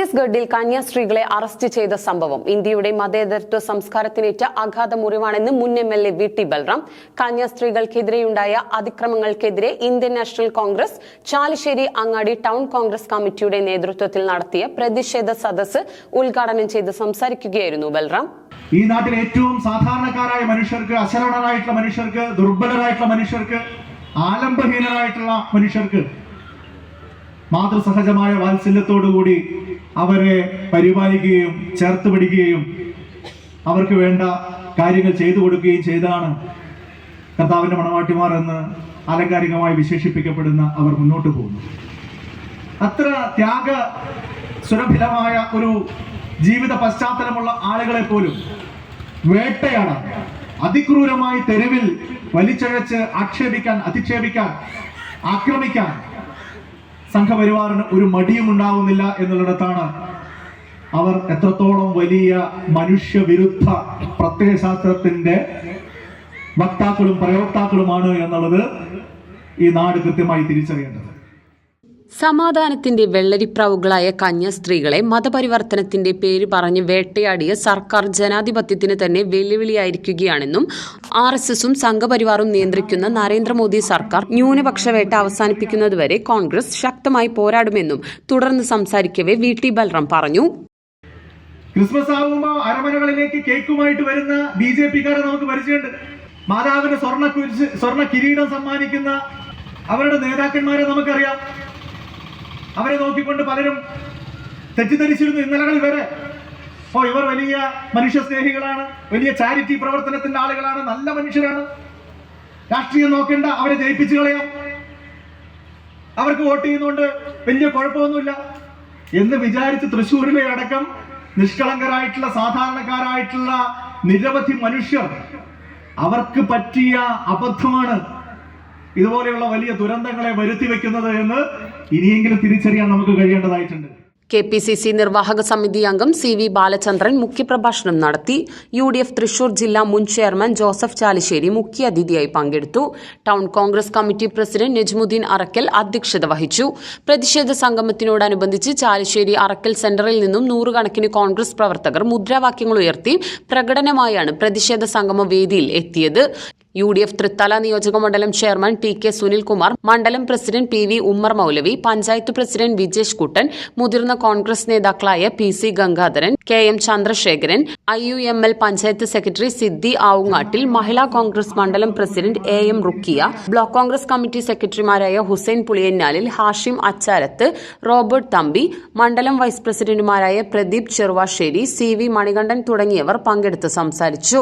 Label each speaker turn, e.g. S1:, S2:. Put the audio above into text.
S1: ഛത്തീസ്ഗഡിൽ കന്യാസ്ത്രീകളെ അറസ്റ്റ് ചെയ്ത സംഭവം. ഇന്ത്യയുടെ മതേതരത്വ സംസ്കാരത്തിനേറ്റ അഗാധ മുറിവാണെന്ന് മുൻ M L A V T Balram. കന്യാസ്ത്രീകൾക്കെതിരെയുണ്ടായ അതിക്രമങ്ങൾക്കെതിരെ ഇന്ത്യൻ നാഷണൽ കോൺഗ്രസ് ചാലിശ്ശേരി അങ്ങാടി ടൗൺ കോൺഗ്രസ് കമ്മിറ്റിയുടെ നേതൃത്വത്തിൽ നടത്തിയ പ്രതിഷേധ സദസ്സ് ഉദ്ഘാടനം ചെയ്ത് സംസാരിക്കുകയായിരുന്നു ബൽറാം.
S2: ഈ നാട്ടിലെ ഏറ്റവും സാധാരണക്കാരായ മനുഷ്യർക്ക് അശരണരായിട്ടുള്ള മനുഷ്യർക്ക് ദുർബലരായിട്ടുള്ള മനുഷ്യർക്ക് ആലംബഹീനരായിട്ടുള്ള മനുഷ്യർക്ക് മാതൃസഹജമായ വാത്സല്യത്തോടുകൂടി അവരെ പരിപാലിക്കുകയും ചേർത്ത് പിടിക്കുകയും അവർക്ക് വേണ്ട കാര്യങ്ങൾ ചെയ്തു കൊടുക്കുകയും ചെയ്താണ് കർത്താവിന്റെ മണവാട്ടിമാർ എന്ന് ആലങ്കാരികമായി വിശേഷിപ്പിക്കപ്പെടുന്ന അവർ മുന്നോട്ട് പോകുന്നു അത്ര ത്യാഗ സുരഭിലമായ ഒരു ജീവിത പശ്ചാത്തലമുള്ള ആളുകളെ പോലും വേട്ടയാടാൻ അതിക്രൂരമായി തെരുവിൽ വലിച്ചഴച്ച് ആക്ഷേപിക്കാൻ അധിക്ഷേപിക്കാൻ ആക്രമിക്കാൻ സംഘപരിവാറിന് ഒരു മടിയും ഉണ്ടാവുന്നില്ല എന്നുള്ളിടത്താണ് അവർ എത്രത്തോളം വലിയ മനുഷ്യവിരുദ്ധ പ്രത്യയശാസ്ത്രത്തിന്റെ വക്താക്കളും പ്രയോക്താക്കളുമാണ് എന്നുള്ളത് ഈ നാട് കൃത്യമായി തിരിച്ചറിയേണ്ടത്.
S1: സമാധാനത്തിന്റെ വെള്ളരിപ്രാവുകളായ കന്യ സ്ത്രീകളെ മതപരിവർത്തനത്തിന്റെ പേര് പറഞ്ഞ് വേട്ടയാടിയ സർക്കാർ ജനാധിപത്യത്തിന് തന്നെ വെല്ലുവിളിയായിരിക്കുകയാണെന്നും ആർ എസ് എസും സംഘപരിവാറും നിയന്ത്രിക്കുന്ന നരേന്ദ്രമോദി സർക്കാർ ന്യൂനപക്ഷ വേട്ട അവസാനിപ്പിക്കുന്നതുവരെ കോൺഗ്രസ് ശക്തമായി പോരാടുമെന്നും തുടർന്ന് സംസാരിക്കവേ വി ടി ബൽറാം പറഞ്ഞു.
S2: ക്രിസ്മസ് ആകുമ്പോൾ അരമനകളിലേക്ക് കേക്കുമായിട്ട് വരുന്ന ബി ജെ പിക്കാരെ നമുക്ക് പരിചയമുണ്ട്. മാതാവിന് സ്വർണ സ്വർണ കിരീടം സമ്മാനിക്കുന്ന അവരുടെ നേതാക്കന്മാരെ നമുക്കറിയാം. അവരെ നോക്കിക്കൊണ്ട് പലരും തെറ്റിദ്ധരിച്ചിരുന്നു ഇന്നലകളിൽ വരെ. ഓ ഇവർ വലിയ മനുഷ്യ സ്നേഹികളാണ് വലിയ ചാരിറ്റി പ്രവർത്തനത്തിന്റെ ആളുകളാണ് നല്ല മനുഷ്യരാണ്. രാഷ്ട്രീയം നോക്കേണ്ട അവരെ ജയിപ്പിച്ചു കളയാം. അവർക്ക് വോട്ട് ചെയ്യുന്നതുകൊണ്ട് വലിയ കുഴപ്പമൊന്നുമില്ല. എന്ന് വിചാരിച്ച് തൃശ്ശൂരിലെ അടക്കം നിഷ്കളങ്കരായിട്ടുള്ള സാധാരണക്കാരായിട്ടുള്ള നിരവധി മനുഷ്യർ അവർക്ക് പറ്റിയ അബദ്ധമാണ് ഇതുപോലെയുള്ള വലിയ ദുരന്തങ്ങളെ വരുത്തി വെക്കുന്നത് എന്ന് ഇനിയെങ്കിലും തിരിച്ചറിയാൻ നമുക്ക് കഴിയേണ്ടതായിട്ടുണ്ട്.
S1: കെ പി സി സി നിർവാഹക സമിതി അംഗം സി വി ബാലചന്ദ്രൻ മുഖ്യപ്രഭാഷണം നടത്തി. യു ഡി എഫ് തൃശൂർ ജില്ലാ മുൻ ചെയർമാൻ ജോസഫ് ചാലിശ്ശേരി മുഖ്യാതിഥിയായി പങ്കെടുത്തു. Town Congress committee president Najmuddin Arakkal അധ്യക്ഷത വഹിച്ചു. പ്രതിഷേധ സംഗമത്തിനോടനുബന്ധിച്ച് ചാലിശ്ശേരി അറക്കൽ സെന്ററിൽ നിന്നും നൂറുകണക്കിന് കോൺഗ്രസ് പ്രവർത്തകർ മുദ്രാവാക്യങ്ങൾ ഉയർത്തി പ്രകടനമായാണ് പ്രതിഷേധ സംഗമ വേദിയിൽ എത്തിയത്. യു ഡി എഫ് തൃത്തല നിയോജക മണ്ഡലം ചെയർമാൻ ടി കെ സുനിൽകുമാർ മണ്ഡലം president P V Ummer Moulavi panchayat president Vijesh Kuttan മുതിർന്ന കോൺഗ്രസ് നേതാക്കളായ P C Gangadharan K M Chandrasekharan I U M L panchayat secretary Siddhi Avungattil Mahila Congress മണ്ഡലം president A M Rukkiya block Congress committee സെക്രട്ടറിമാരായ Hussain Puliyannalil Hashim Acharath Robert Thampi മണ്ഡലം vice പ്രസിഡന്റുമാരായ Pradeep Cheruvassery C V Manikandan തുടങ്ങിയവർ പങ്കെടുത്ത് സംസാരിച്ചു.